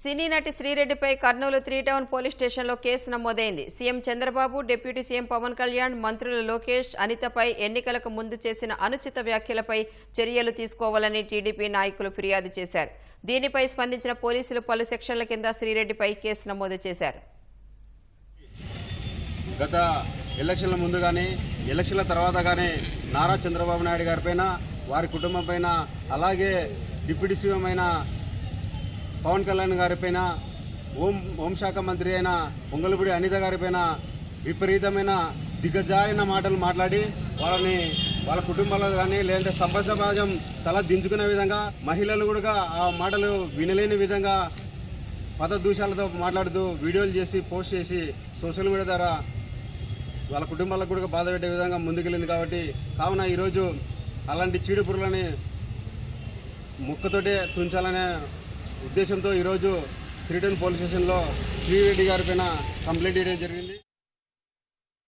సినీ నటి శ్రీరెడ్డిపై Kurnool three town police స్టేషన్లో కేసు నమోదైంది. CM Chandrababu deputy CM Pawan Kalyan మంత్రులు లోకేష్ అనితపై ఎన్నికలకు ముందు చేసిన అనుచిత వ్యాఖ్యలపై చర్యలు తీసుకోవాలని టీడీపీ నాయకులు ఫిర్యాదు చేశారు. దీనిపై స్పందించిన పోలీసులు పలు సెక్షన్ల కింద శ్రీరెడ్డిపై కేసు నమోదు చేశారు. గత ఎలక్షన్ల ముందు కానీ ఎలక్షన్ల తర్వాత కానీ నారా చంద్రబాబు నాయుడు గారిపైన వారి కుటుంబం పైన అలాగే డిప్యూటీ సీఎం అయిన పవన్ కళ్యాణ్ గారిపైన హోం హోంశాఖ మంత్రి అయిన పొంగలపూడి అనిత గారిపైన విపరీతమైన దిగజారిన మాటలు మాట్లాడి వాళ్ళని వాళ్ళ కుటుంబాల్లో కానీ లేదంటే సభ సమాజం తల దించుకునే విధంగా మహిళలు కూడా ఆ మాటలు వినలేని విధంగా పదదూషాలతో మాట్లాడుతూ వీడియోలు చేసి పోస్ట్ చేసి సోషల్ మీడియా ద్వారా వాళ్ళ కుటుంబాలకు కూడా బాధ పెట్టే విధంగా ముందుకెళ్ళింది కాబట్టి కావున ఈరోజు అలాంటి చీడు ముక్కతోటే తుంచాలనే ఉద్దేశంతో ఈరోజు త్రీటన్ పోలీస్ స్టేషన్లో శ్రీరెడ్డి గారి పైన కంప్లైంట్ ఇవ్వడం జరిగింది.